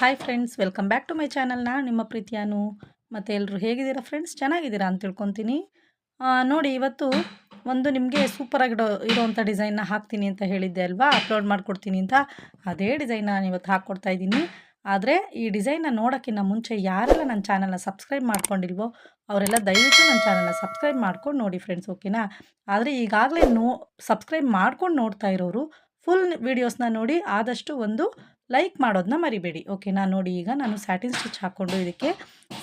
Hi friends welcome back to my channel ನಾನು ನಿಮ್ಮ ಪ್ರೀತಿಯಾನು. ಮತ್ತು ಎಲ್ಲರೂ ಹೇಗಿದ್ದೀರಾ ಫ್ರೆಂಡ್ಸ್ ಚೆನ್ನಾಗಿದ್ದೀರಾ ಅಂತ ತಿಳ್ಕೊತೀನಿ. ನೋಡಿ, ಇವತ್ತು ಒಂದು ನಿಮಗೆ ಸೂಪರಾಗಿಡೋ ಇರೋವಂಥ ಡಿಸೈನ್ನ ಹಾಕ್ತೀನಿ ಅಂತ ಹೇಳಿದ್ದೆ ಅಲ್ವಾ? ಅಪ್ಲೋಡ್ ಮಾಡಿಕೊಡ್ತೀನಿ ಅಂತ. ಅದೇ ಡಿಸೈನ್ ನಾನು ಇವತ್ತು ಹಾಕ್ಕೊಡ್ತಾ ಇದ್ದೀನಿ. ಆದರೆ ಈ ಡಿಸೈನ್ನ ನೋಡೋಕ್ಕಿಂತ ಮುಂಚೆ ಯಾರೆಲ್ಲ ನನ್ನ ಚಾನಲ್ನ ಸಬ್ಸ್ಕ್ರೈಬ್ ಮಾಡ್ಕೊಂಡಿಲ್ವೋ, ಅವರೆಲ್ಲ ದಯವಿಟ್ಟು ನನ್ನ ಚಾನಲ್ನ ಸಬ್ಸ್ಕ್ರೈಬ್ ಮಾಡ್ಕೊಂಡು ನೋಡಿ ಫ್ರೆಂಡ್ಸ್ ಓಕೆನಾ ಆದರೆ ಈಗಾಗಲೇ ನೋ ಸಬ್ಸ್ಕ್ರೈಬ್ ಮಾಡ್ಕೊಂಡು ನೋಡ್ತಾ ಇರೋರು ಫುಲ್ ವೀಡಿಯೋಸ್ನ ನೋಡಿ ಆದಷ್ಟು ಒಂದು ಲೈಕ್ ಮಾಡೋದನ್ನ ಮರಿಬೇಡಿ. ಓಕೆನಾ ನೋಡಿ ಈಗ ನಾನು ಸ್ಯಾಟಿನ್ ಸ್ಟಿಚ್ ಹಾಕ್ಕೊಂಡು ಇದಕ್ಕೆ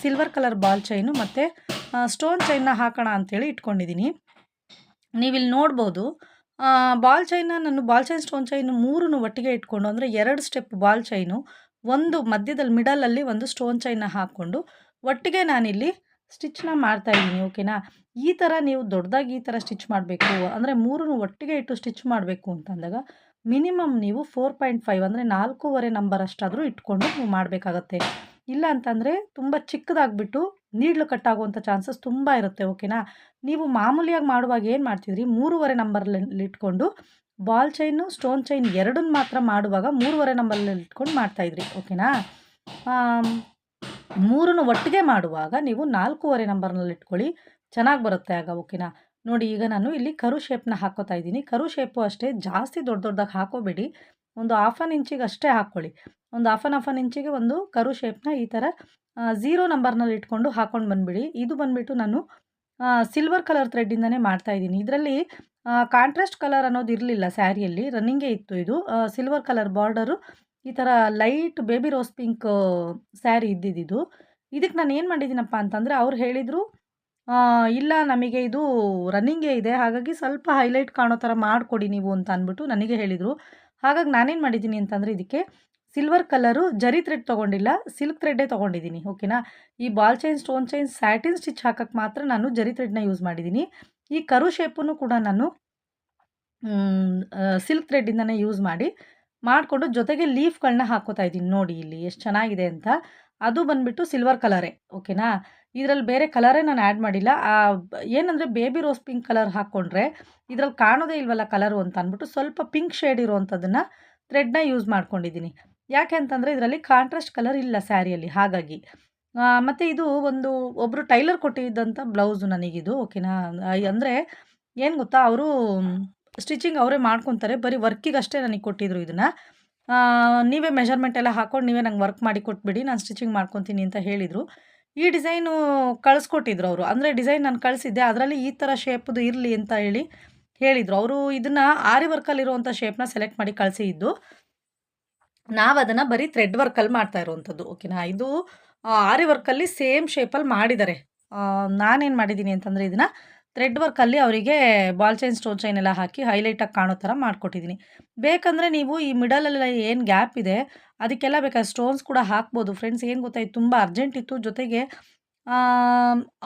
ಸಿಲ್ವರ್ ಕಲರ್ ಬಾಲ್ ಚೈನು ಮತ್ತು ಸ್ಟೋನ್ ಚೈನ್ನ ಹಾಕೋಣ ಅಂತೇಳಿ ಇಟ್ಕೊಂಡಿದ್ದೀನಿ ನೀವಿಲ್ಲಿ ನೋಡ್ಬೋದು ಬಾಲ್ ಚೈನ ನಾನು ಬಾಲ್ ಚೈನ್ ಸ್ಟೋನ್ ಚೈನು ಮೂರನ್ನು ಒಟ್ಟಿಗೆ ಇಟ್ಕೊಂಡು, ಅಂದರೆ ಎರಡು ಸ್ಟೆಪ್ ಬಾಲ್ ಚೈನು ಒಂದು ಮಧ್ಯದಲ್ಲಿ ಮಿಡಲಲ್ಲಿ ಒಂದು ಸ್ಟೋನ್ ಚೈನ ಹಾಕ್ಕೊಂಡು ಒಟ್ಟಿಗೆ ನಾನಿಲ್ಲಿ ಸ್ಟಿಚ್ನ ಮಾಡ್ತಾ ಇದ್ದೀನಿ ಓಕೆನಾ ಈ ಥರ ನೀವು ದೊಡ್ಡದಾಗಿ ಈ ಥರ ಸ್ಟಿಚ್ ಮಾಡಬೇಕು, ಅಂದರೆ ಮೂರನ್ನು ಒಟ್ಟಿಗೆ ಇಟ್ಟು ಸ್ಟಿಚ್ ಮಾಡಬೇಕು ಅಂತಂದಾಗ ಮಿನಿಮಮ್ ನೀವು ಫೋರ್ ಪಾಯಿಂಟ್ ಫೈವ್ ಅಂದರೆ ನಾಲ್ಕೂವರೆ ನಂಬರ್ ಅಷ್ಟಾದರೂ ಇಟ್ಕೊಂಡು ನೀವು ಮಾಡಬೇಕಾಗತ್ತೆ. ಇಲ್ಲ ಅಂತಂದರೆ ತುಂಬ ಚಿಕ್ಕದಾಗ್ಬಿಟ್ಟು ನೀಡ್ಲು ಕಟ್ಟಾಗುವಂಥ ಚಾನ್ಸಸ್ ತುಂಬ ಇರುತ್ತೆ, ಓಕೆನಾ? ನೀವು ಮಾಮೂಲಿಯಾಗಿ ಮಾಡುವಾಗ ಏನು ಮಾಡ್ತಿದ್ರಿ? ಮೂರುವರೆ ನಂಬರಲ್ಲಿ ಇಟ್ಕೊಂಡು ಬಾಲ್ ಚೈನು, ಸ್ಟೋನ್ ಚೈನ್ ಎರಡನ್ನ ಮಾತ್ರ ಮಾಡುವಾಗ ಮೂರುವರೆ ನಂಬರಲ್ಲಿ ಇಟ್ಕೊಂಡು ಮಾಡ್ತಾಯಿದ್ರಿ, ಓಕೆನಾ? ಮೂರನ್ನು ಒಟ್ಟಿಗೆ ಮಾಡುವಾಗ ನೀವು ನಾಲ್ಕೂವರೆ ನಂಬರ್ನಲ್ಲಿ ಇಟ್ಕೊಳ್ಳಿ ಚೆನ್ನಾಗಿ ಬರುತ್ತೆ ಆಗ, ಓಕೆನಾ? ನೋಡಿ, ಈಗ ನಾನು ಇಲ್ಲಿ ಕರು ಶೇಪ್ನ ಹಾಕೋತಾ ಇದ್ದೀನಿ. ಕರು ಶೇಪು ಅಷ್ಟೇ, ಜಾಸ್ತಿ ದೊಡ್ಡ ದೊಡ್ಡದಾಗಿ ಹಾಕೋಬೇಡಿ. ಒಂದು ಹಾಫ್ ಆನ್ ಇಂಚಿಗೆ ಅಷ್ಟೇ ಹಾಕ್ಕೊಳ್ಳಿ. ಒಂದು ಹಾಫ್ ಆನ್ ಹಾಫ್ ಆನ್ ಇಂಚಿಗೆ ಒಂದು ಕರು ಶೇಪ್ನ ಈ ಥರ ಝೀರೋ ನಂಬರ್ನಲ್ಲಿ ಇಟ್ಕೊಂಡು ಹಾಕೊಂಡು ಬಂದುಬಿಡಿ. ಇದು ಬಂದುಬಿಟ್ಟು ನಾನು ಸಿಲ್ವರ್ ಕಲರ್ ಥ್ರೆಡ್ಡಿಂದನೇ ಮಾಡ್ತಾಯಿದ್ದೀನಿ ಇದರಲ್ಲಿ ಕಾಂಟ್ರಾಸ್ಟ್ ಕಲರ್ ಅನ್ನೋದು ಇರಲಿಲ್ಲ ಸ್ಯಾರಿಯಲ್ಲಿ. ರನ್ನಿಂಗೇ ಇತ್ತು ಇದು. ಸಿಲ್ವರ್ ಕಲರ್ ಬಾರ್ಡರು ಈ ಥರ light baby rose pink sari ಇದ್ದಿದ್ದು ಇದಕ್ಕೆ ನಾನು ಏನು ಮಾಡಿದ್ದೀನಪ್ಪ ಅಂತಂದರೆ, ಅವ್ರು ಹೇಳಿದರು ಇಲ್ಲ, ನಮಗೆ ಇದು ರನ್ನಿಂಗೇ ಇದೆ. ಹಾಗಾಗಿ ಸ್ವಲ್ಪ ಹೈಲೈಟ್ ಕಾಣೋ ಥರ ಮಾಡಿಕೊಡಿ ನೀವು ಅಂತ ಅಂದ್ಬಿಟ್ಟು ನನಗೆ ಹೇಳಿದರು. ಹಾಗಾಗಿ ನಾನೇನು ಮಾಡಿದ್ದೀನಿ ಅಂತಂದರೆ ಇದಕ್ಕೆ ಸಿಲ್ವರ್ ಕಲರು ಜರಿ ಥ್ರೆಡ್ ತೊಗೊಂಡಿಲ್ಲ ಸಿಲ್ಕ್ ಥ್ರೆಡ್ಡೇ ತೊಗೊಂಡಿದ್ದೀನಿ ಓಕೆನಾ ಈ ball chain stone chain satin stitch ಹಾಕೋಕ್ಕೆ ಮಾತ್ರ ನಾನು ಜರಿ ಥ್ರೆಡ್ನ ಯೂಸ್ ಮಾಡಿದ್ದೀನಿ. ಈ ಕರು ಶೇಪನ್ನು ಕೂಡ ನಾನು ಸಿಲ್ಕ್ ಥ್ರೆಡ್ಡಿಂದನೇ ಯೂಸ್ ಮಾಡಿ ಮಾಡಿಕೊಂಡು ಜೊತೆಗೆ ಲೀಫ್ಗಳನ್ನ ಹಾಕೋತಾ ಇದ್ದೀನಿ. ನೋಡಿ ಇಲ್ಲಿ ಎಷ್ಟು ಚೆನ್ನಾಗಿದೆ ಅಂತ. ಅದು ಬಂದುಬಿಟ್ಟು ಸಿಲ್ವರ್ ಕಲರೇ ಓಕೆನಾ ಇದರಲ್ಲಿ ಬೇರೆ ಕಲರೇ ನಾನು ಆ್ಯಡ್ ಮಾಡಿಲ್ಲ. ಏನಂದರೆ ಬೇಬಿ ರೋಸ್ ಪಿಂಕ್ ಕಲರ್ ಹಾಕ್ಕೊಂಡ್ರೆ ಇದರಲ್ಲಿ ಕಾಣೋದೇ ಇಲ್ವಲ್ಲ ಕಲರು ಅಂತ ಅಂದ್ಬಿಟ್ಟು ಸ್ವಲ್ಪ ಪಿಂಕ್ ಶೇಡ್ ಇರುವಂಥದ್ದನ್ನು ಥ್ರೆಡ್ನ ಯೂಸ್ ಮಾಡ್ಕೊಂಡಿದ್ದೀನಿ. ಯಾಕೆ ಅಂತಂದರೆ ಇದರಲ್ಲಿ ಕಾಂಟ್ರಾಸ್ಟ್ ಕಲರ್ ಇಲ್ಲ ಸ್ಯಾರಿಯಲ್ಲಿ ಹಾಗಾಗಿ. ಮತ್ತು ಇದು ಒಂದು ಒಬ್ಬರು ಟೈಲರ್ ಕೊಟ್ಟಿದ್ದಂಥ ಬ್ಲೌಸು ನನಗಿದು ಓಕೆನಾ ಅಂದರೆ ಏನು ಗೊತ್ತಾ, ಅವರು ಸ್ಟಿಚಿಂಗ್ ಅವರೇ ಮಾಡ್ಕೊತಾರೆ, ಬರೀ ವರ್ಕಿಗೆ ಅಷ್ಟೇ ನನಗೆ ಕೊಟ್ಟಿದ್ರು ಇದನ್ನು. ನೀವೇ ಮೆಷರ್ಮೆಂಟ್ ಎಲ್ಲ ಹಾಕ್ಕೊಂಡು ನೀವೇ ನಂಗೆ ವರ್ಕ್ ಮಾಡಿ ಕೊಟ್ಬಿಡಿ, ನಾನು ಸ್ಟಿಚಿಂಗ್ ಮಾಡ್ಕೊತೀನಿ ಅಂತ ಹೇಳಿದರು. ಈ ಡಿಸೈನು ಕಳಿಸ್ಕೊಟ್ಟಿದ್ರು ಅವರು. ಅಂದರೆ ಡಿಸೈನ್ ನಾನು ಕಳಿಸಿದ್ದೆ, ಅದರಲ್ಲಿ ಈ ಥರ ಶೇಪ್ದು ಇರಲಿ ಅಂತ ಹೇಳಿ ಹೇಳಿದರು. ಅವರು ಇದನ್ನು ಆರಿ ವರ್ಕಲ್ಲಿರುವಂಥ ಶೇಪ್ನ ಸೆಲೆಕ್ಟ್ ಮಾಡಿ ಕಳಿಸಿದ್ದು ನಾವು ಅದನ್ನು ಬರೀ ಥ್ರೆಡ್ ವರ್ಕಲ್ಲಿ ಮಾಡ್ತಾ ಇರುವಂಥದ್ದು ಓಕೆನಾ ಇದು ಆರಿ ವರ್ಕಲ್ಲಿ ಸೇಮ್ ಶೇಪಲ್ಲಿ ಮಾಡಿದ್ದಾರೆ. ನಾನೇನು ಮಾಡಿದ್ದೀನಿ ಅಂತಂದರೆ ಇದನ್ನು ಥ್ರೆಡ್ ವರ್ಕಲ್ಲಿ ಅವರಿಗೆ ಬಾಲ್ ಚೈನ್, ಸ್ಟೋನ್ ಚೈನ್ ಎಲ್ಲ ಹಾಕಿ ಹೈಲೈಟಾಗಿ ಕಾಣೋ ಥರ ಮಾಡಿಕೊಟ್ಟಿದ್ದೀನಿ ಬೇಕಂದರೆ ನೀವು ಈ ಮಿಡಲಲ್ಲಿ ಏನು ಗ್ಯಾಪ್ ಇದೆ, ಅದಕ್ಕೆಲ್ಲ ಬೇಕಾದ ಸ್ಟೋನ್ಸ್ ಕೂಡ ಹಾಕ್ಬೋದು. ಫ್ರೆಂಡ್ಸ್ ಏನು ಗೊತ್ತಾಯ್ತು ತುಂಬ ಅರ್ಜೆಂಟ್ ಇತ್ತು. ಜೊತೆಗೆ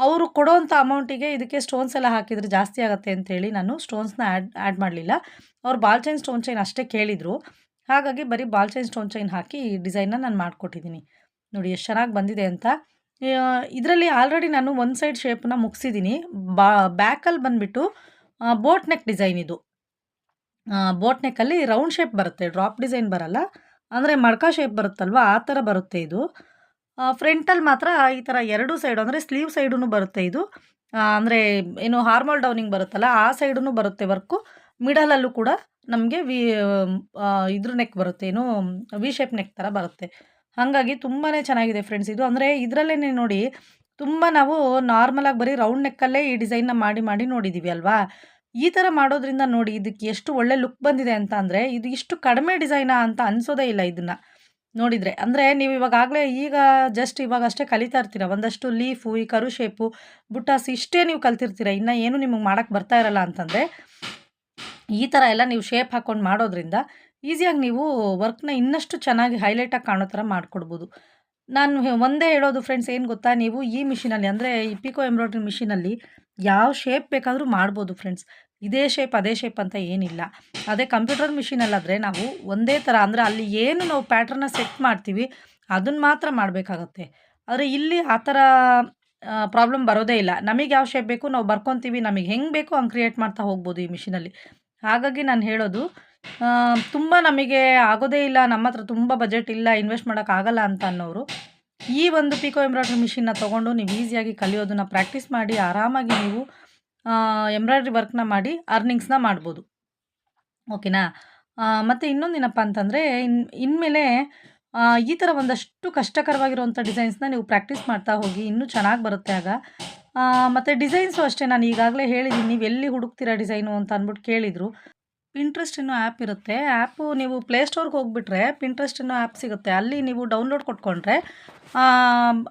ಅವರು ಕೊಡೋವಂಥ ಅಮೌಂಟಿಗೆ ಇದಕ್ಕೆ ಸ್ಟೋನ್ಸ್ ಎಲ್ಲ ಹಾಕಿದರೆ ಜಾಸ್ತಿ ಆಗುತ್ತೆ ಅಂತೇಳಿ ನಾನು ಸ್ಟೋನ್ಸ್ನ ಆ್ಯಡ್ ಆ್ಯಡ್ ಮಾಡಲಿಲ್ಲ. ಅವ್ರು ಬಾಲ್ ಚೈನ್, ಸ್ಟೋನ್ ಚೈನ್ ಅಷ್ಟೇ ಕೇಳಿದರು. ಹಾಗಾಗಿ ಬರೀ ಬಾಲ್ ಚೈನ್, ಸ್ಟೋನ್ ಚೈನ್ ಹಾಕಿ ಈ ಡಿಸೈನ್ನ ನಾನು ಮಾಡಿಕೊಟ್ಟಿದ್ದೀನಿ ನೋಡಿ, ಎಷ್ಟು ಚೆನ್ನಾಗಿ ಬಂದಿದೆ ಅಂತ. ಇದರಲ್ಲಿ ಆಲ್ರೆಡಿ ನಾನು ಒಂದು ಸೈಡ್ ಶೇಪನ್ನ ಮುಗಿಸಿದ್ದೀನಿ ಬಾ ಬ್ಯಾಕಲ್ಲಿ ಬಂದುಬಿಟ್ಟು ಬೋಟ್ ನೆಕ್ ಡಿಸೈನ್ ಇದು. ಬೋಟ್ ನೆಕ್ಕಲ್ಲಿ ರೌಂಡ್ ಶೇಪ್ ಬರುತ್ತೆ ಡ್ರಾಪ್ ಡಿಸೈನ್ ಬರಲ್ಲ. ಅಂದರೆ ಮಡ್ಕ ಶೇಪ್ ಬರುತ್ತಲ್ವ, ಆ ಥರ ಬರುತ್ತೆ ಇದು. ಫ್ರಂಟಲ್ಲಿ ಮಾತ್ರ ಈ ಥರ ಎರಡು ಸೈಡು ಅಂದರೆ ಸ್ಲೀವ್ ಸೈಡೂ ಬರುತ್ತೆ ಇದು. ಅಂದರೆ ಏನು ಹಾರ್ಮಲ್ ಡೌನಿಂಗ್ ಬರುತ್ತಲ್ಲ, ಆ ಸೈಡೂ ಬರುತ್ತೆ ವರ್ಕು ಮಿಡಲಲ್ಲೂ ಕೂಡ ನಮಗೆ ವಿ ಇದ್ರ ನೆಕ್ ಬರುತ್ತೆ, ಏನು ವಿ ಶೇಪ್ ನೆಕ್ ಥರ ಬರುತ್ತೆ. ಹಾಗಾಗಿ ತುಂಬಾ ಚೆನ್ನಾಗಿದೆ ಫ್ರೆಂಡ್ಸ್ ಇದು. ಅಂದರೆ ಇದರಲ್ಲೇ ನೋಡಿ, ತುಂಬ ನಾವು ನಾರ್ಮಲಾಗಿ ಬರೀ ರೌಂಡ್ ನೆಕ್ಕಲ್ಲೇ ಈ ಡಿಸೈನ್ನ ಮಾಡಿ ಮಾಡಿ ನೋಡಿದ್ದೀವಿ ಅಲ್ವಾ? ಈ ಥರ ಮಾಡೋದ್ರಿಂದ ನೋಡಿ ಇದಕ್ಕೆ ಎಷ್ಟು ಒಳ್ಳೆ ಲುಕ್ ಬಂದಿದೆ ಅಂತ ಅಂದರೆ, ಇದು ಇಷ್ಟು ಕಡಿಮೆ ಡಿಸೈನಾ ಅಂತ ಅನಿಸೋದೇ ಇಲ್ಲ ಇದನ್ನು. ನೋಡಿದರೆ, ಅಂದರೆ ನೀವು ಇವಾಗಾಗಲೇ ಈಗ ಜಸ್ಟ್ ಇವಾಗ ಅಷ್ಟೇ ಕಲಿತಾ ಇರ್ತೀರ. ಒಂದಷ್ಟು ಲೀಫು ಈ ಕರು ಶೇಪು ಬುಟ್ಟಾಸ್ ಇಷ್ಟೇ ನೀವು ಕಲ್ತಿರ್ತೀರ. ಇನ್ನು ಏನು ನಿಮಗೆ ಮಾಡೋಕ್ಕೆ ಬರ್ತಾ ಇರಲ್ಲ ಅಂತಂದರೆ, ಈ ಥರ ಎಲ್ಲ ನೀವು ಶೇಪ್ ಹಾಕ್ಕೊಂಡು ಮಾಡೋದ್ರಿಂದ ಈಸಿಯಾಗಿ ನೀವು ವರ್ಕ್ನ ಇನ್ನಷ್ಟು ಚೆನ್ನಾಗಿ ಹೈಲೈಟಾಗಿ ಕಾಣೋ ಥರ ಮಾಡಿಕೊಡ್ಬೋದು. ನಾನು ಒಂದೇ ಹೇಳೋದು ಫ್ರೆಂಡ್ಸ್, ಏನು ಗೊತ್ತಾ? ನೀವು ಈ ಮಿಷಿನಲ್ಲಿ, ಅಂದರೆ ಈ ಪಿಕೋ ಎಂಬ್ರಾಯ್ಡ್ರಿ ಮಿಷಿನಲ್ಲಿ ಯಾವ ಶೇಪ್ ಬೇಕಾದರೂ ಮಾಡ್ಬೋದು ಫ್ರೆಂಡ್ಸ್. ಇದೇ ಶೇಪ್ ಅದೇ ಶೇಪ್ ಅಂತ ಏನಿಲ್ಲ. ಅದೇ ಕಂಪ್ಯೂಟರ್ ಮಿಷಿನಲ್ಲಾದರೆ ನಾವು ಒಂದೇ ಥರ, ಅಂದರೆ ಅಲ್ಲಿ ಏನು ನಾವು ಪ್ಯಾಟ್ರನ್ನ ಸೆಟ್ ಮಾಡ್ತೀವಿ ಅದನ್ನು ಮಾತ್ರ ಮಾಡಬೇಕಾಗತ್ತೆ. ಆದರೆ ಇಲ್ಲಿ ಆ ಥರ ಪ್ರಾಬ್ಲಮ್ ಬರೋದೇ ಇಲ್ಲ. ನಮಗೆ ಯಾವ ಶೇಪ್ ಬೇಕು, ನಾವು ಬರ್ಕೊತೀವಿ, ನಮಗೆ ಹೆಂಗೆ ಬೇಕು, ಹಂಗೆ ಕ್ರಿಯೇಟ್ ಮಾಡ್ತಾ ಹೋಗ್ಬೋದು ಈ ಮಿಷಿನಲ್ಲಿ. ಹಾಗಾಗಿ ನಾನು ಹೇಳೋದು ತುಂಬ ನಮಗೆ ಆಗೋದೇ ಇಲ್ಲ, ನಮ್ಮ ಹತ್ರ ತುಂಬ ಬಜೆಟ್ ಇಲ್ಲ ಇನ್ವೆಸ್ಟ್ ಮಾಡೋಕ್ಕಾಗಲ್ಲ ಅಂತ ಅನ್ನೋರು, ಈ ಒಂದು ಪಿಕೋ ಎಂಬ್ರಾಯ್ಡ್ರಿ ಮಿಷಿನ್ನ ತೊಗೊಂಡು ನೀವು ಈಸಿಯಾಗಿ ಕಲಿಯೋದನ್ನ ಪ್ರಾಕ್ಟೀಸ್ ಮಾಡಿ, ಆರಾಮಾಗಿ ನೀವು ಎಂಬ್ರಾಯ್ಡ್ರಿ ವರ್ಕ್ನ ಮಾಡಿ ಅರ್ನಿಂಗ್ಸ್ನ ಮಾಡ್ಬೋದು. ಓಕೆನಾ ಮತ್ತು ಇನ್ನೊಂದೇನಪ್ಪ ಅಂತಂದರೆ, ಇನ್, ಇನ್ಮೇಲೆ ಈ ಥರ ಒಂದಷ್ಟು ಕಷ್ಟಕರವಾಗಿರುವಂಥ ಡಿಸೈನ್ಸ್ನ ನೀವು ಪ್ರಾಕ್ಟೀಸ್ ಮಾಡ್ತಾ ಹೋಗಿ, ಇನ್ನೂ ಚೆನ್ನಾಗಿ ಬರುತ್ತೆ ಆಗ. ಮತ್ತು ಡಿಸೈನ್ಸು ಅಷ್ಟೇ, ನಾನು ಈಗಾಗಲೇ ಹೇಳಿದ್ದೀನಿ ನೀವು ಎಲ್ಲಿ ಹುಡುಕ್ತೀರಾ ಡಿಸೈನು ಅಂತ ಅಂದ್ಬಿಟ್ಟು ಕೇಳಿದರು. ಪಿಂಟ್ರೆಸ್ಟ್ ಅನ್ನೋ ಆ್ಯಪ್ ಇರುತ್ತೆ. ಆ್ಯಪು ನೀವು ಪ್ಲೇಸ್ಟೋರ್ಗೆ ಹೋಗ್ಬಿಟ್ರೆ ಪಿಂಟ್ರೆಸ್ಟ್ ಅನ್ನೋ ಆ್ಯಪ್ ಸಿಗುತ್ತೆ. ಅಲ್ಲಿ ನೀವು ಡೌನ್ಲೋಡ್ ಕೊಟ್ಕೊಂಡ್ರೆ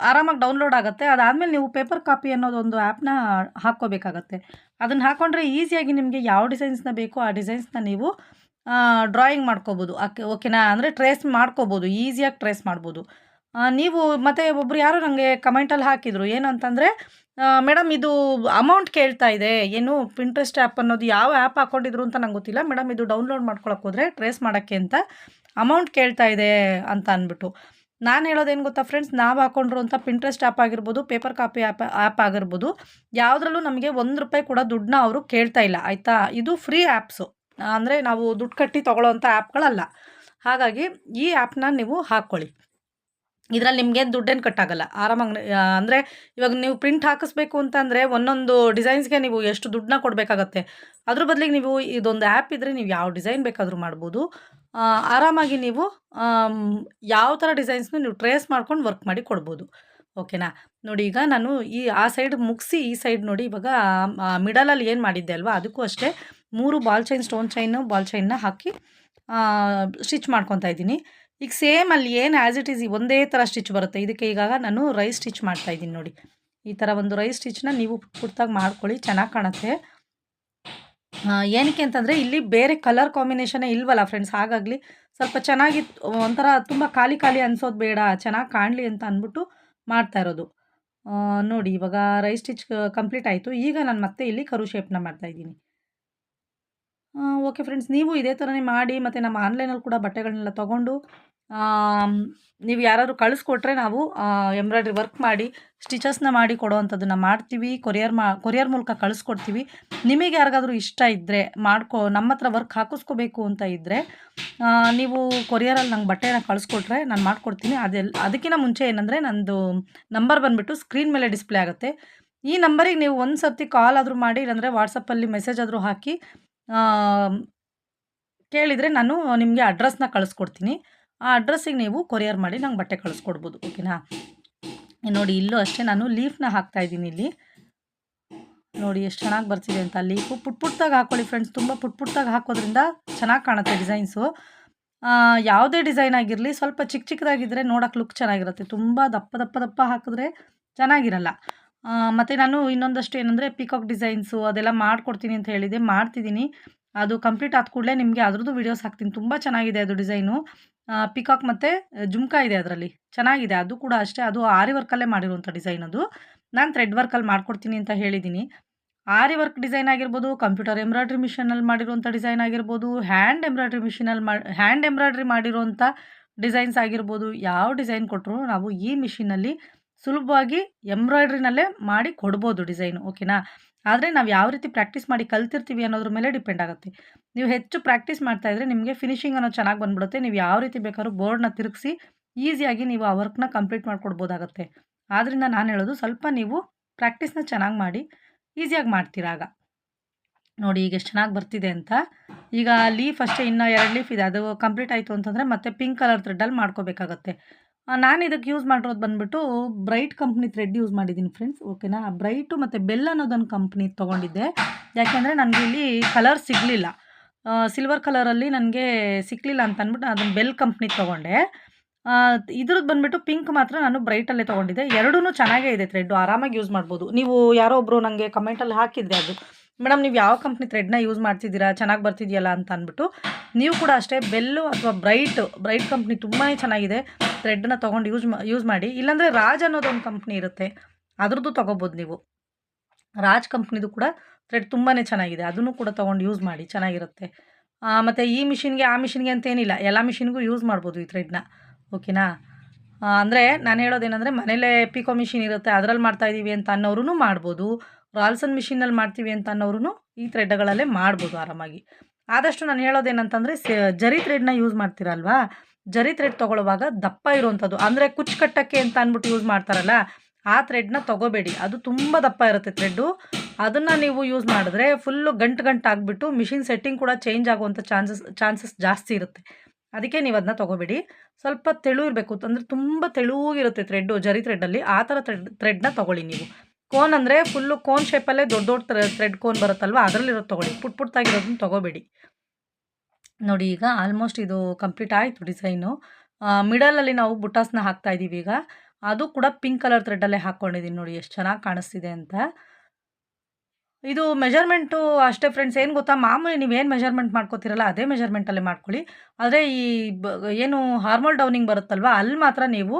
ಆರಾಮಾಗಿ ಡೌನ್ಲೋಡ್ ಆಗುತ್ತೆ. ಅದಾದಮೇಲೆ ನೀವು ಪೇಪರ್ ಕಾಪಿ ಅನ್ನೋದೊಂದು ಆ್ಯಪ್ನ ಹಾಕ್ಕೋಬೇಕಾಗತ್ತೆ. ಅದನ್ನು ಹಾಕ್ಕೊಂಡ್ರೆ ಈಸಿಯಾಗಿ ನಿಮಗೆ ಯಾವ ಡಿಸೈನ್ಸ್ನ ಬೇಕೋ ಆ ಡಿಸೈನ್ಸ್ನ ನೀವು ಡ್ರಾಯಿಂಗ್ ಮಾಡ್ಕೋಬೋದು. ಓಕೆನಾ ಅಂದರೆ ಟ್ರೇಸ್ ಮಾಡ್ಕೋಬೋದು. ಈಸಿಯಾಗಿ ಟ್ರೇಸ್ ಮಾಡ್ಬೋದು. ನೀವು, ಮತ್ತು ಒಬ್ಬರು ಯಾರು ನನಗೆ ಕಮೆಂಟಲ್ಲಿ ಹಾಕಿದರು. ಏನು ಅಂತಂದರೆ ಮೇಡಮ್, ಇದು ಅಮೌಂಟ್ ಕೇಳ್ತಾ ಇದೆ. ಏನು ಪಿಂಟ್ರೆಸ್ಟ್ ಆ್ಯಪ್ ಅನ್ನೋದು ಯಾವ ಆ್ಯಪ್ ಹಾಕೊಂಡಿದ್ರು ಅಂತ ನಂಗೆ ಗೊತ್ತಿಲ್ಲ. ಮೇಡಮ್, ಇದು ಡೌನ್ಲೋಡ್ ಮಾಡ್ಕೊಳಕ್ಕೆ ಹೋದರೆ ಟ್ರೇಸ್ ಮಾಡೋಕ್ಕೆ ಅಂತ ಅಮೌಂಟ್ ಕೇಳ್ತಾ ಇದೆ ಅಂತ ಅಂದ್ಬಿಟ್ಟು. ನಾನು ಹೇಳೋದೇನು ಗೊತ್ತಾ ಫ್ರೆಂಡ್ಸ್ ನಾವು ಹಾಕ್ಕೊಂಡಿರುವಂಥ ಪಿಂಟ್ರೆಸ್ಟ್ ಆ್ಯಪ್ ಆಗಿರ್ಬೋದು ಪೇಪರ್ ಕಾಪಿ ಆ್ಯಪ್ ಆ್ಯಪ್ ಆಗಿರ್ಬೋದು, ಯಾವುದ್ರಲ್ಲೂ ನಮಗೆ ಒಂದು ರೂಪಾಯಿ ಕೂಡ ದುಡ್ಡನ್ನ ಅವರು ಕೇಳ್ತಾ ಇಲ್ಲ. ಆಯಿತಾ? ಇದು ಫ್ರೀ ಆ್ಯಪ್ಸು ಅಂದರೆ ನಾವು ದುಡ್ಡು ಕಟ್ಟಿ ತೊಗೊಳ್ಳೋವಂಥ ಆ್ಯಪ್ಗಳಲ್ಲ ಹಾಗಾಗಿ ಈ ಆ್ಯಪ್ನ ನೀವು ಹಾಕ್ಕೊಳ್ಳಿ ಇದರಲ್ಲಿ ನಿಮಗೇನು ದುಡ್ಡೇನು ಕಟ್ಟಾಗಲ್ಲ. ಆರಾಮಾಗಿ ಅಂದರೆ ಇವಾಗ ನೀವು ಪ್ರಿಂಟ್ ಹಾಕಿಸ್ಬೇಕು ಅಂತಂದರೆ ಒಂದೊಂದು ಡಿಸೈನ್ಸ್ಗೆ ನೀವು ಎಷ್ಟು ದುಡ್ಡನ್ನ ಕೊಡಬೇಕಾಗತ್ತೆ. ಅದ್ರ ಬದಲಿಗೆ ನೀವು ಇದೊಂದು ಆ್ಯಪ್ ಇದ್ದರೆ ನೀವು ಯಾವ ಡಿಸೈನ್ ಬೇಕಾದರೂ ಮಾಡ್ಬೋದು. ಆರಾಮಾಗಿ ನೀವು ಯಾವ ಥರ ಡಿಸೈನ್ಸ್ನೂ ನೀವು ಟ್ರೇಸ್ ಮಾಡ್ಕೊಂಡು ವರ್ಕ್ ಮಾಡಿ ಕೊಡ್ಬೋದು. ಓಕೆನಾ ನೋಡಿ ಈಗ ನಾನು ಈ, ಆ ಸೈಡ್ ಮುಗಿಸಿ ಈ ಸೈಡ್ ನೋಡಿ ಇವಾಗ ಮಿಡಲಲ್ಲಿ ಏನು ಮಾಡಿದ್ದೆ ಅಲ್ವಾ? ಅದಕ್ಕೂ ಅಷ್ಟೇ ಮೂರು ball chain stone chain ball ಚೈನ್ನ ಹಾಕಿ ಸ್ಟಿಚ್ ಮಾಡ್ಕೊತಾ ಇದ್ದೀನಿ. ಈಗ ಸೇಮ್ ಅಲ್ಲಿ ಏನು ಆ್ಯಸ್ ಇಟ್ ಈಸ್ ಒಂದೇ ಥರ ಸ್ಟಿಚ್ ಬರುತ್ತೆ. ಇದಕ್ಕೆ ಈಗ ನಾನು ರೈಸ್ ಸ್ಟಿಚ್ ಮಾಡ್ತಾ ಇದ್ದೀನಿ ನೋಡಿ. ಈ ಥರ ಒಂದು ರೈಸ್ ಸ್ಟಿಚ್ನ ನೀವು ಪುಟ್ ಪುಟ್ಟಾಗಿ ಮಾಡ್ಕೊಳ್ಳಿ, ಚೆನ್ನಾಗಿ ಕಾಣುತ್ತೆ. ಏನಕ್ಕೆ ಅಂತಂದರೆ ಇಲ್ಲಿ ಬೇರೆ ಕಲರ್ ಕಾಂಬಿನೇಷನೇ ಇಲ್ವಲ್ಲ ಫ್ರೆಂಡ್ಸ್ ಹಾಗಾಗಲಿ ಸ್ವಲ್ಪ ಚೆನ್ನಾಗಿ ಒಂಥರ ತುಂಬ ಖಾಲಿ ಖಾಲಿ ಅನ್ಸೋದು ಬೇಡ, ಚೆನ್ನಾಗಿ ಕಾಣಲಿ ಅಂತ ಅಂದ್ಬಿಟ್ಟು ಮಾಡ್ತಾ ಇರೋದು. ನೋಡಿ ಇವಾಗ ರೈಸ್ ಸ್ಟಿಚ್ ಕಂಪ್ಲೀಟ್ ಆಯಿತು. ಈಗ ನಾನು ಮತ್ತೆ ಇಲ್ಲಿ ಕರು ಶೇಪ್ನ ಮಾಡ್ತಾ ಇದ್ದೀನಿ. ಓಕೆ ಫ್ರೆಂಡ್ಸ್ ನೀವು ಇದೇ ಥರನೇ ಮಾಡಿ, ಮತ್ತು ನಮ್ಮ ಆನ್ಲೈನಲ್ಲಿ ಕೂಡ ಬಟ್ಟೆಗಳನ್ನೆಲ್ಲ ತೊಗೊಂಡು ನೀವು ಯಾರಾದರೂ ಕಳಿಸ್ಕೊಟ್ರೆ ನಾವು ಎಂಬ್ರಾಯ್ಡ್ರಿ ವರ್ಕ್ ಮಾಡಿ ಸ್ಟಿಚಸ್ನ ಮಾಡಿ ಕೊಡೋವಂಥದ್ದನ್ನ ಮಾಡ್ತೀವಿ ಕೊರಿಯರ್ ಮಾ ಕೊರಿಯರ್ ಮೂಲಕ ಕಳಿಸ್ಕೊಡ್ತೀವಿ. ನಿಮಗೆ ಯಾರಿಗಾದರೂ ಇಷ್ಟ ಇದ್ದರೆ ಮಾಡ್ಕೊ, ನಮ್ಮ ಹತ್ರ ವರ್ಕ್ ಹಾಕಿಸ್ಕೋಬೇಕು ಅಂತ ಇದ್ದರೆ ನೀವು ಕೊರಿಯರಲ್ಲಿ ನಂಗೆ ಬಟ್ಟೆನ ಕಳಿಸ್ಕೊಟ್ರೆ ನಾನು ಮಾಡ್ಕೊಡ್ತೀನಿ. ಅದೆಲ್ಲ ಅದಕ್ಕಿಂತ ಮುಂಚೆ ಏನಂದರೆ ನಂದು ನಂಬರ್ ಬಂದುಬಿಟ್ಟು ಸ್ಕ್ರೀನ್ ಮೇಲೆ ಡಿಸ್ಪ್ಲೇ ಆಗುತ್ತೆ. ಈ ನಂಬರಿಗೆ ನೀವು ಒಂದು ಸರ್ತಿ ಕಾಲ್ ಆದರೂ ಮಾಡಿ, ಇಲ್ಲಾಂದರೆ ವಾಟ್ಸಪ್ಪಲ್ಲಿ ಮೆಸೇಜ್ ಆದರೂ ಹಾಕಿ ಕೇಳಿದರೆ ನಾನು ನಿಮಗೆ ಅಡ್ರೆಸ್ನ ಕಳಿಸ್ಕೊಡ್ತೀನಿ. ಆ ಅಡ್ರೆಸ್ಸಿಗೆ ನೀವು ಕೊರಿಯರ್ ಮಾಡಿ ನಂಗೆ ಬಟ್ಟೆ ಕಳಿಸ್ಕೊಡ್ಬೋದು, ಓಕೆನಾ? ನೋಡಿ, ಇಲ್ಲೂ ಅಷ್ಟೇ ನಾನು ಲೀಫ್ನ ಹಾಕ್ತಾ ಇದ್ದೀನಿ ಇಲ್ಲಿ. ನೋಡಿ, ಎಷ್ಟು ಚೆನ್ನಾಗಿ ಬರ್ತಿದೆ ಅಂತ ಲೀಫು. ಪುಟ್ ಪುಟ್ಟಾಗಿ ಹಾಕ್ಕೊಳ್ಳಿ ಫ್ರೆಂಡ್ಸ್, ತುಂಬ ಪುಟ್ ಪುಟ್ಟಾಗಿ ಹಾಕೋದ್ರಿಂದ ಚೆನ್ನಾಗಿ ಕಾಣುತ್ತೆ ಡಿಸೈನ್ಸು. ಯಾವುದೇ ಡಿಸೈನ್ ಆಗಿರಲಿ, ಸ್ವಲ್ಪ ಚಿಕ್ಕ ಚಿಕ್ಕದಾಗಿದ್ದರೆ ನೋಡೋಕೆ ಲುಕ್ ಚೆನ್ನಾಗಿರುತ್ತೆ. ತುಂಬ ದಪ್ಪ ದಪ್ಪ ದಪ್ಪ ಹಾಕಿದ್ರೆ ಚೆನ್ನಾಗಿರಲ್ಲ. ಮತ್ತು ನಾನು ಇನ್ನೊಂದಷ್ಟು ಏನಂದರೆ ಪಿಕಾಕ್ ಡಿಸೈನ್ಸು ಅದೆಲ್ಲ ಮಾಡಿಕೊಡ್ತೀನಿ ಅಂತ ಹೇಳಿದೆ, ಮಾಡ್ತಿದ್ದೀನಿ. ಅದು ಕಂಪ್ಲೀಟ್ ಆದ ಕೂಡಲೇ ನಿಮಗೆ ಅದ್ರದ್ದು ವೀಡಿಯೋಸ್ ಹಾಕ್ತೀನಿ. ತುಂಬ ಚೆನ್ನಾಗಿದೆ ಅದು ಡಿಸೈನು ಪಿಕಾಕ್ ಮತ್ತು ಜುಮ್ಕಾ ಇದೆ ಅದರಲ್ಲಿ. ಚೆನ್ನಾಗಿದೆ. ಅದು ಕೂಡ ಅಷ್ಟೇ. ಅದು ಆರಿ ವರ್ಕಲ್ಲೇ ಮಾಡಿರುವಂಥ ಡಿಸೈನ್ ಅದು. ನಾನು ಥ್ರೆಡ್ ವರ್ಕಲ್ಲಿ ಮಾಡ್ಕೊಡ್ತೀನಿ ಅಂತ ಹೇಳಿದ್ದೀನಿ. ಆರಿ ವರ್ಕ್ ಡಿಸೈನ್ ಆಗಿರ್ಬೋದು ಕಂಪ್ಯೂಟರ್ ಎಂಬ್ರಾಯ್ಡ್ರಿ ಮಿಷಿನಲ್ಲಿ ಮಾಡಿರುವಂಥ ಡಿಸೈನ್ ಆಗಿರ್ಬೋದು ಹ್ಯಾಂಡ್ ಎಂಬ್ರಾಯ್ಡ್ರಿ ಮಿಷಿನಲ್ಲಿ ಮಾಡಿ ಹ್ಯಾಂಡ್ ಎಂಬ್ರಾಯ್ಡ್ರಿ ಮಾಡಿರುವಂಥ ಡಿಸೈನ್ಸ್ ಆಗಿರ್ಬೋದು, ಯಾವ ಡಿಸೈನ್ ಕೊಟ್ಟರು ನಾವು ಈ ಮಿಷಿನಲ್ಲಿ ಸುಲಭವಾಗಿ ಎಂಬ್ರಾಯ್ಡ್ರಿನಲ್ಲೇ ಮಾಡಿ ಕೊಡ್ಬೋದು ಡಿಸೈನು, ಓಕೆನಾ? ಆದರೆ ನಾವು ಯಾವ ರೀತಿ ಪ್ರಾಕ್ಟೀಸ್ ಮಾಡಿ ಕಲ್ತಿರ್ತೀವಿ ಅನ್ನೋದ್ರ ಮೇಲೆ ಡಿಪೆಂಡ್ ಆಗುತ್ತೆ. ನೀವು ಹೆಚ್ಚು ಪ್ರಾಕ್ಟೀಸ್ ಮಾಡ್ತಾ ಇದ್ರೆ ನಿಮಗೆ ಫಿನಿಶಿಂಗ್ ಅನ್ನೋ ಚೆನ್ನಾಗಿ ಬಂದ್ಬಿಡುತ್ತೆ. ನೀವು ಯಾವ ರೀತಿ ಬೇಕಾದ್ರೂ ಬೋರ್ಡ್ನ ತಿರುಗಿಸಿ ಈಸಿಯಾಗಿ ನೀವು ಆ ವರ್ಕ್ನ ಕಂಪ್ಲೀಟ್ ಮಾಡ್ಕೊಡ್ಬೋದಾಗತ್ತೆ. ಆದ್ದರಿಂದ ನಾನು ಹೇಳೋದು ಸ್ವಲ್ಪ ನೀವು ಪ್ರಾಕ್ಟೀಸ್ನ ಚೆನ್ನಾಗಿ ಮಾಡಿ ಈಸಿಯಾಗಿ ಮಾಡ್ತೀರಾಗ ನೋಡಿ ಈಗ ಎಷ್ಟು ಚೆನ್ನಾಗಿ ಬರ್ತಿದೆ ಅಂತ. ಈಗ ಲೀಫ್ ಅಷ್ಟೇ, ಇನ್ನೂ ಎರಡು ಲೀಫ್ ಇದೆ. ಅದು ಕಂಪ್ಲೀಟ್ ಆಯಿತು ಅಂತಂದರೆ ಮತ್ತೆ ಪಿಂಕ್ ಕಲರ್ ಥ್ರೆಡ್ಡಲ್ಲಿ ಮಾಡ್ಕೋಬೇಕಾಗತ್ತೆ. ನಾನು ಇದಕ್ಕೆ ಯೂಸ್ ಮಾಡಿರೋದು ಬಂದುಬಿಟ್ಟು ಬ್ರೈಟ್ ಕಂಪ್ನಿ ಥ್ರೆಡ್ ಯೂಸ್ ಮಾಡಿದ್ದೀನಿ ಫ್ರೆಂಡ್ಸ್ ಓಕೆನಾ ಬ್ರೈಟು ಮತ್ತು ಬೆಲ್ ಅನ್ನೋದೊಂದು ಕಂಪ್ನಿ ತೊಗೊಂಡಿದ್ದೆ. ಯಾಕೆಂದರೆ ನನಗೆ ಇಲ್ಲಿ ಕಲರ್ ಸಿಗಲಿಲ್ಲ. ಸಿಲ್ವರ್ ಕಲರಲ್ಲಿ ನನಗೆ ಸಿಕ್ಕಲಿಲ್ಲ ಅಂತ ಅಂದ್ಬಿಟ್ಟು ಅದನ್ನು ಬೆಲ್ ಕಂಪ್ನಿ ತೊಗೊಂಡೆ. ಇದ್ರದ್ದು ಬಂದುಬಿಟ್ಟು ಪಿಂಕ್ ಮಾತ್ರ ನಾನು ಬ್ರೈಟಲ್ಲೇ ತೊಗೊಂಡಿದ್ದೆ. ಎರಡೂ ಚೆನ್ನಾಗೇ ಇದೆ ಥ್ರೆಡ್ಡು ಆರಾಮಾಗಿ ಯೂಸ್ ಮಾಡ್ಬೋದು. ನೀವು ಯಾರೋ ಒಬ್ಬರು ನನಗೆ ಕಮೆಂಟಲ್ಲಿ ಹಾಕಿದ್ದೆ ಅದು. ಮೇಡಮ್, ನೀವು ಯಾವ ಕಂಪ್ನಿ ಥ್ರೆಡ್ನ ಯೂಸ್ ಮಾಡ್ತಿದ್ದೀರಾ? ಚೆನ್ನಾಗಿ ಬರ್ತಿದೆಯಲ್ಲ ಅಂತ ಅಂದ್ಬಿಟ್ಟು, ನೀವು ಕೂಡ ಅಷ್ಟೇ ಬೆಲ್ಲು ಅಥವಾ ಬ್ರೈಟ್ ಬ್ರೈಟ್ ಕಂಪ್ನಿ ತುಂಬಾ ಚೆನ್ನಾಗಿದೆ. ಥ್ರೆಡ್ನ ತೊಗೊಂಡು ಯೂಸ್ ಮಾ ಯೂಸ್ ಮಾಡಿ. ಇಲ್ಲಾಂದರೆ ರಾಜ್ ಅನ್ನೋದೊಂದು ಕಂಪ್ನಿ ಇರುತ್ತೆ. ಅದ್ರದ್ದು ತೊಗೋಬೋದು ನೀವು. ರಾಜ್ ಕಂಪ್ನಿದು ಕೂಡ ಥ್ರೆಡ್ ತುಂಬಾ ಚೆನ್ನಾಗಿದೆ. ಅದನ್ನು ಕೂಡ ತೊಗೊಂಡು ಯೂಸ್ ಮಾಡಿ. ಚೆನ್ನಾಗಿರುತ್ತೆ. ಮತ್ತು ಈ ಮಿಷಿನ್ಗೆ ಆ ಮಿಷಿನ್ಗೆ ಅಂತೇನಿಲ್ಲ ಎಲ್ಲ ಮಿಷಿನ್ಗೂ ಯೂಸ್ ಮಾಡ್ಬೋದು ಈ ಥ್ರೆಡ್ನ ಓಕೆನಾ ಅಂದರೆ ನಾನು ಹೇಳೋದೇನೆಂದರೆ ಮನೇಲೇ ಪಿಕೋ ಮಿಷಿನ್ ಇರುತ್ತೆ. ಅದರಲ್ಲಿ ಮಾಡ್ತಾಯಿದ್ದೀವಿ ಅಂತ ಅನ್ನೋರು ಮಾಡ್ಬೋದು. ರಾಲ್ಸನ್ ಮಿಷಿನಲ್ಲಿ ಮಾಡ್ತೀವಿ ಅಂತ ಅನ್ನೋರು ಈ ಥ್ರೆಡ್ಗಳಲ್ಲೇ ಮಾಡ್ಬೋದು ಆರಾಮಾಗಿ. ಆದಷ್ಟು ನಾನು ಹೇಳೋದೇನಂತಂದರೆ ಸ, ಜರಿ ಥ್ರೆಡ್ನ ಯೂಸ್ ಮಾಡ್ತೀರಲ್ವಾ? ಜರಿ ಥ್ರೆಡ್ ತೊಗೊಳ್ಳುವಾಗ ದಪ್ಪ ಇರುವಂಥದ್ದು. ಅಂದರೆ ಕುಚ್ಚು ಕಟ್ಟಕ್ಕೆ ಅಂತ ಅಂದ್ಬಿಟ್ಟು ಯೂಸ್ ಮಾಡ್ತಾರಲ್ಲ, ಆ ಥ್ರೆಡ್ನ ತೊಗೋಬೇಡಿ. ಅದು ತುಂಬ ದಪ್ಪ ಇರುತ್ತೆ ಥ್ರೆಡ್ಡು ಅದನ್ನು ನೀವು ಯೂಸ್ ಮಾಡಿದ್ರೆ ಫುಲ್ಲು ಗಂಟು ಗಂಟು ಆಗಿಬಿಟ್ಟು ಮಿಷಿನ್ ಸೆಟ್ಟಿಂಗ್ ಕೂಡ ಚೇಂಜ್ ಆಗುವಂಥ ಚಾನ್ಸಸ್ ಚಾನ್ಸಸ್ ಜಾಸ್ತಿ ಇರುತ್ತೆ. ಅದಕ್ಕೆ ನೀವು ಅದನ್ನ ತೊಗೋಬೇಡಿ. ಸ್ವಲ್ಪ ತೆಳು ಇರಬೇಕು. ಅಂದರೆ ತುಂಬ ತೆಳುವಾಗಿರುತ್ತೆ ಥ್ರೆಡ್ಡು ಜರಿ ಥ್ರೆಡ್ಡಲ್ಲಿ ಆ ಥರ ಥ್ರೆಡ್ ಥ್ರೆಡ್ನ ತೊಗೊಳ್ಳಿ ನೀವು. ಕೋನ್ ಅಂದರೆ ಫುಲ್ಲು ಕೋನ್ ಶೇಪಲ್ಲೇ ದೊಡ್ಡ ದೊಡ್ಡ ಥ್ರೆಡ್ ಕೋನ್ ಬರುತ್ತಲ್ವ? ಅದರಲ್ಲಿರೋದು ತೊಗೊಳ್ಳಿ. ಪುಟ್ ಪುಟ್ಟಾಗಿರೋದನ್ನ ತೊಗೋಬೇಡಿ. ನೋಡಿ ಈಗ ಆಲ್ಮೋಸ್ಟ್ ಇದು ಕಂಪ್ಲೀಟ್ ಆಯಿತು ಡಿಸೈನು ಮಿಡಲಲ್ಲಿ ನಾವು ಬುಟಾಸ್ನ ಹಾಕ್ತಾ ಇದ್ದೀವಿ ಈಗ. ಅದು ಕೂಡ ಪಿಂಕ್ ಕಲರ್ ಥ್ರೆಡ್ಡಲ್ಲೇ ಹಾಕ್ಕೊಂಡಿದ್ದೀನಿ ನೋಡಿ ಎಷ್ಟು ಚೆನ್ನಾಗಿ ಕಾಣಿಸ್ತಿದೆ ಅಂತ. ಇದು ಮೆಜರ್ಮೆಂಟು ಅಷ್ಟೇ ಫ್ರೆಂಡ್ಸ್ ಏನು ಗೊತ್ತಾ? ಮಾಮೂಲಿ ನೀವೇನು ಮೆಜರ್ಮೆಂಟ್ ಮಾಡ್ಕೋತೀರಲ್ಲ ಅದೇ ಮೆಜರ್ಮೆಂಟಲ್ಲೇ ಮಾಡ್ಕೊಳ್ಳಿ. ಆದರೆ ಈ ಏನು ಹಾರ್ಮಲ್ ಡೌನಿಂಗ್ ಬರುತ್ತಲ್ವ? ಅಲ್ಲಿ ಮಾತ್ರ ನೀವು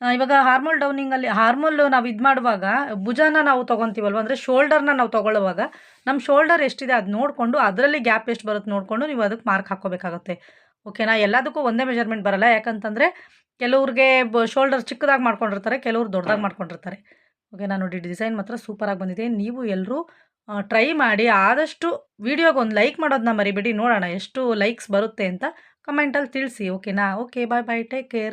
ಇವಾಗ ಹಾರ್ಮೋಲ್ ಡೌನಿಂಗಲ್ಲಿ ಹಾರ್ಮೋಲ್ ನಾವು ಇದು ಮಾಡುವಾಗ, ಭುಜನ ನಾವು ತೊಗೊತೀವಲ್ವ? ಅಂದರೆ ಶೋಲ್ಡರ್ನ ನಾವು ತೊಗೊಳ್ಳುವಾಗ ನಮ್ಮ ಶೋಲ್ಡರ್ ಎಷ್ಟಿದೆ ಅದು ನೋಡಿಕೊಂಡು, ಅದರಲ್ಲಿ ಗ್ಯಾಪ್ ಎಷ್ಟು ಬರುತ್ತೆ ನೋಡಿಕೊಂಡು ನೀವು ಅದಕ್ಕೆ ಮಾರ್ಕ್ ಹಾಕ್ಕೋಬೇಕಾಗತ್ತೆ. ಓಕೆನಾ ಎಲ್ಲದಕ್ಕೂ ಒಂದೇ ಮೆಜರ್ಮೆಂಟ್ ಬರಲ್ಲ. ಯಾಕಂತಂದರೆ ಕೆಲವ್ರಿಗೆ ಶೋಲ್ಡರ್ ಚಿಕ್ಕದಾಗಿ ಮಾಡ್ಕೊಂಡಿರ್ತಾರೆ, ಕೆಲವ್ರು ದೊಡ್ಡದಾಗಿ ಮಾಡ್ಕೊಂಡಿರ್ತಾರೆ. ಓಕೆನಾ ನೋಡಿ ಡಿಸೈನ್ ಮಾತ್ರ ಸೂಪರಾಗಿ ಬಂದಿದೆ. ನೀವು ಎಲ್ಲರೂ ಟ್ರೈ ಮಾಡಿ, ಆದಷ್ಟು ವೀಡಿಯೋಗೆ ಒಂದು ಲೈಕ್ ಮಾಡೋದನ್ನ ಮರಿಬೇಡಿ. ನೋಡೋಣ, ಎಷ್ಟು ಲೈಕ್ಸ್ ಬರುತ್ತೆ ಅಂತ ಕಮೆಂಟಲ್ಲಿ ತಿಳಿಸಿ. ಓಕೆನಾ okay bye bye take care